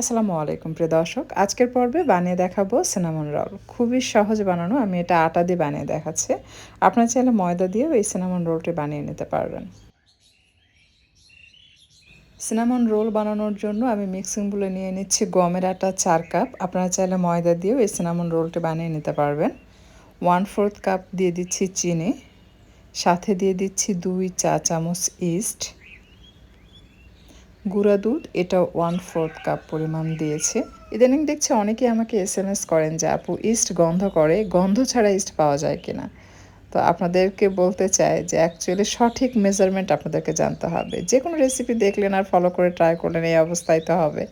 আসসালামু আলাইকুম, প্রিয় দর্শক। আজকের পর্বে বানিয়ে দেখাবো সিনামন রোল খুবই সহজ বানানো, আমি এটা আটা দিয়ে বানিয়ে দেখাচ্ছি। আপনার চাইলে ময়দা দিয়েও এই সিনামন রোলটি বানিয়ে নিতে পারবেন। সিনামন রোল বানানোর জন্য আমি মিক্সিং বলে নিয়ে নিচ্ছি গমের আটা চার কাপ। আপনারা চাইলে ময়দা দিয়েও এই সিনামন রোলটি বানিয়ে নিতে পারবেন। ওয়ান ফোর্থ কাপ দিয়ে দিচ্ছি চিনি। সাথে দিয়ে দিচ্ছি দুই চা চামচ ইস্ট গুঁড়া দুধ, এটা ওয়ান ফোর্থ কাপ পরিমাণ দিয়েছে। ইদানিং দেখছি অনেকে আমাকে এস এম এস করেন যে, আপু ইস্ট গন্ধ করে, গন্ধ ছাড়া ইস্ট পাওয়া যায় কিনা? তো আপনাদেরকে বলতে চাই যে অ্যাকচুয়ালি সঠিক মেজারমেন্ট আপনাদেরকে জানতে হবে। যে কোনো রেসিপি দেখলেন আর ফলো করে ট্রাই করলেন, এই অবস্থায় তো হবে।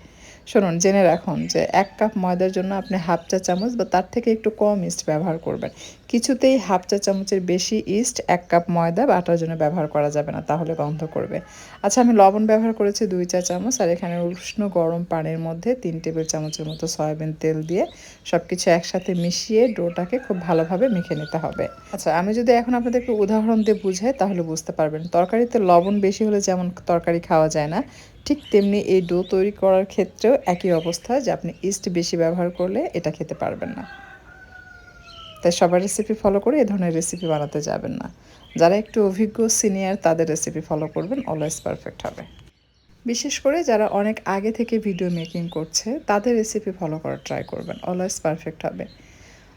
শুনুন, জেনে রাখুন যে এক কাপ ময়দার জন্য আপনি হাফ চা চামচ বা তার থেকে একটু কম ইস্ট ব্যবহার করবেন। কিছুতেই হাফ চা চামচের বেশি ইস্ট এক কাপ ময়দা বা আটার জন্য ব্যবহার করা যাবে না, তাহলে গন্ধ করবে। আচ্ছা আমি লবণ ব্যবহার করেছি দুই চা চামচ আর এখানে উষ্ণ গরম পানির মধ্যে তিন টেবিল চামচের মতো সয়াবিন তেল দিয়ে সব কিছু একসাথে মিশিয়ে ডোটাকে খুব ভালোভাবে মেখে নিতে হবে। আচ্ছা আমি যদি এখন আপনাদেরকে উদাহরণ দিয়ে বুঝাই তাহলে বুঝতে পারবেন। তরকারিতে লবণ বেশি হলে যেমন তরকারি খাওয়া যায় না ঠিক তেমনি এই ডো তৈরি করার ক্ষেত্রেও একই অবস্থা যে আপনি ইস্ট বেশি ব্যবহার করলে এটা খেতে পারবেন না। তাই সবার রেসিপি ফলো করে এ ধরনের রেসিপি বানাতে যাবেন না। যারা একটু অভিজ্ঞ সিনিয়র তাদের রেসিপি ফলো করবেন অলওয়েজ পারফেক্ট হবে। বিশেষ করে যারা অনেক আগে থেকে ভিডিও মেকিং করছে, তাদের রেসিপি ফলো করার ট্রাই করবেন অলওয়েজ পারফেক্ট হবে।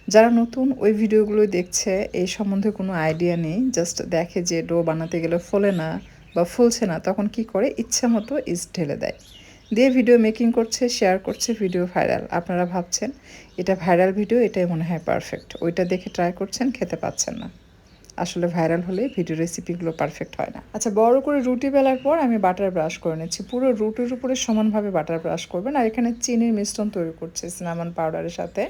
যারা নতুন ওই ভিডিওগুলো দেখছে, এই সম্বন্ধে কোনো আইডিয়া নেই জাস্ট দেখে যে ডো বানাতে গেলে ফোলে না বা ফুলছে না, তখন কি করে? ইচ্ছা মতো ইস্ট ঢেলে দেয়। দিয়ে ভিডিও মেকিং করছে, শেয়ার করছে, ভিডিও ভাইরাল। আপনারা ভাবছেন, এটা ভাইরাল ভিডিও, এটাই মনে হয় পারফেক্ট। ওইটা দেখে ট্রাই করছেন, খেতে পাচ্ছেন না। আসলে ভাইরাল হলে ভিডিও রেসিপিগুলো পারফেক্ট হয় না। আচ্ছা বড় করে রুটি বেলার পর আমি বাটার ব্রাশ করে নিচ্ছি। পুরো রুটির উপরে সমানভাবে বাটার ব্রাশ করবেন আর এখানে চিনির মিশ্রণ তৈরি করছি সিনামন পাউডারের সাথে।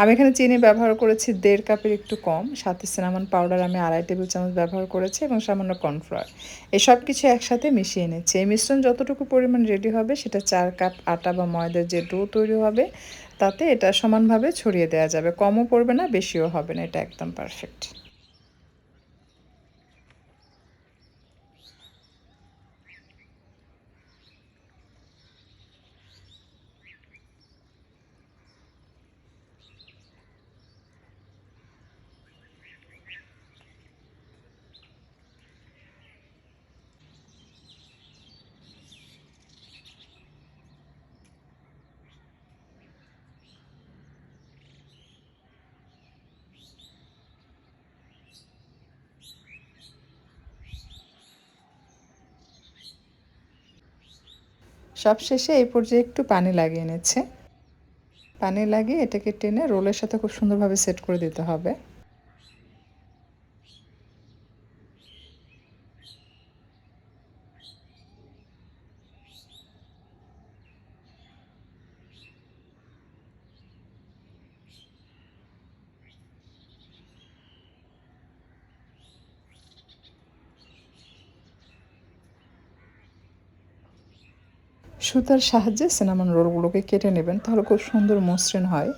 আমি এখানে চিনি ব্যবহার করেছি দেড় কাপের একটু কম, সাথে সিনামন পাউডার আমি আড়াই টেবিল চামচ ব্যবহার করেছি এবং সামান্য কর্নফ্লাওয়ার এই সব কিছু একসাথে মিশিয়ে নিচ্ছি। এই মিশ্রণ যতটুকু পরিমাণ রেডি হবে সেটা চার কাপ আটা বা ময়দার যে ডো তৈরি হবে, তাতে এটা সমানভাবে ছড়িয়ে দেওয়া যাবে। কমও পড়বে না, বেশিও হবে না, এটা একদম পারফেক্ট সব শেষে এই পর্যায়ে একটু পানি লাগিয়ে নিচ্ছে। পানি লাগিয়ে এটাকে টেনে রোলের সাথে খুব সুন্দরভাবে সেট করে দিতে হবে। সুতার সাহায্যে সিনামন রোলগুলোকে কেটে নেবেন। তাহলে খুব সুন্দর মসৃণ হয়।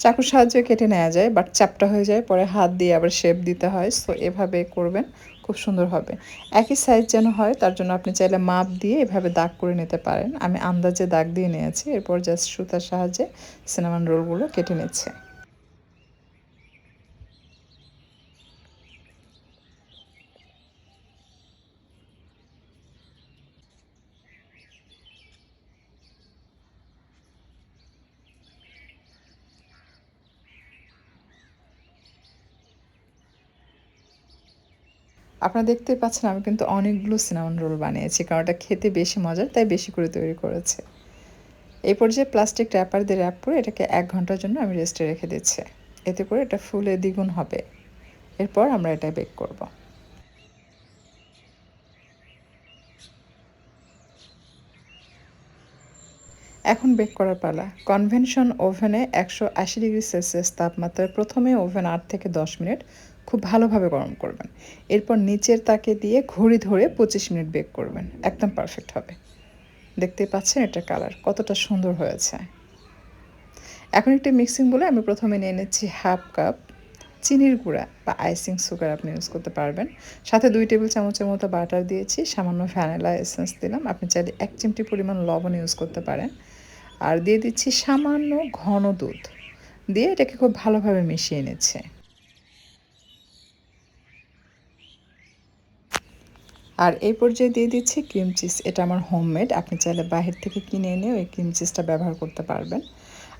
চাকুর সাহায্যে কেটে নেওয়া যায় বাট চাপটা হয়ে যায়, পরে হাত দিয়ে আবার শেপ দিতে হয়। সো এভাবে করবেন, খুব সুন্দর হবে। একই সাইজ যেন হয়, তার জন্য আপনি চাইলে মাপ দিয়ে এভাবে দাগ করে নিতে পারেন। আমি আন্দাজে দাগ দিয়ে নিয়েছি, এরপর জাস্ট সুতার সাহায্যে সিনামন রোলগুলো কেটে নিচ্ছে। আপনারা দেখতে পাচ্ছেন আমি কিন্তু অনেকগুলো সিনামন রোল বানিয়েছি, কারণ এটা খেতে বেশি মজার, তাই বেশি করে তৈরি করেছে। এই পর্যায়ে প্লাস্টিক র্যাপার দিয়ে র্যাপ করে এটাকে এক ঘণ্টার জন্য আমি রেস্টে রেখে দিচ্ছি। এতে করে এটা ফুলে দ্বিগুণ হবে। এরপর আমরা এটা বেক করব। এখন বেক করার পালা। কনভেনশন ওভেনে একশো আশি ডিগ্রি সেলসিয়াস তাপমাত্রায় প্রথমে ওভেন আট থেকে দশ মিনিট খুব ভালোভাবে গরম করবেন। এরপর নিচের তাকে দিয়ে ঘড়ি ধরে পঁচিশ মিনিট বেক করবেন। একদম পারফেক্ট হবে। দেখতে পাচ্ছেন এটার কালার কতটা সুন্দর হয়েছে। এখন একটি মিক্সিং বলে আমি প্রথমে নিয়ে নিচ্ছি হাফ কাপ চিনির গুঁড়া বা আইসিং সুগার আপনি ইউজ করতে পারবেন। সাথে দুই টেবিল চামচের মতো বাটার দিয়েছি, সামান্য ভ্যানিলা এসেন্স দিলাম। আপনি চাইলে এক চিমটি পরিমাণ লবণ ইউজ করতে পারেন। আর দিয়ে দিচ্ছি সামান্য ঘন দুধ। দিয়ে এটাকে খুব ভালোভাবে মিশিয়ে নিচ্ছে। আর এই পর্যায়ে দিয়ে দিচ্ছি ক্রিম চিজ। এটা আমার হোমমেড। আপনি চাইলে বাহির থেকে কিনে এনে ওই ক্রিম চিজটা ব্যবহার করতে পারবেন।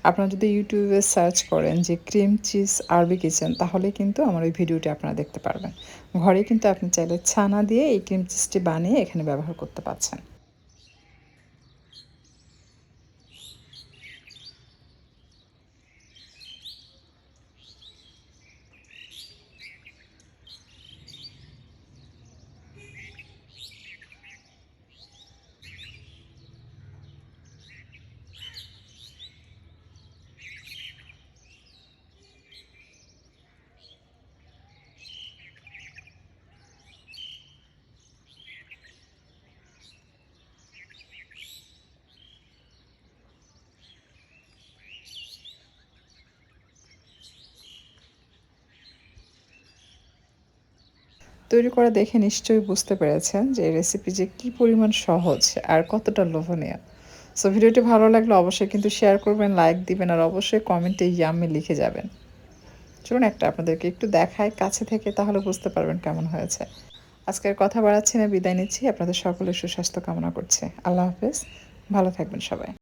আপনারা যদি ইউটিউবে সার্চ করেন যে ক্রিম চিজ আরবি কিচেন, তাহলে কিন্তু আমার ওই ভিডিওটি আপনারা দেখতে পারবেন। ঘরে কিন্তু আপনি চাইলে ছানা দিয়ে এই ক্রিম চিজটি বানিয়ে এখানে ব্যবহার করতে পারছেন। তৈরি করা দেখে নিশ্চয়ই বুঝতে পেরেছেন যে এই রেসিপি যে কী পরিমাণ সহজ আর কতটা লোভনীয়। সো ভিডিওটি ভালো লাগলে অবশ্যই কিন্তু শেয়ার করবেন লাইক দিবেন আর অবশ্যই কমেন্টে ইয়ামে লিখে যাবেন। চলুন একটা আপনাদেরকে একটু দেখায় কাছে থেকে তাহলে বুঝতে পারবেন কেমন হয়েছে। আজকের কথা বাড়াচ্ছি না, বিদায় নিচ্ছি। আপনাদের সকলের সুস্বাস্থ্য কামনা করছে। আল্লাহ হাফেজ। ভালো থাকবেন সবাই।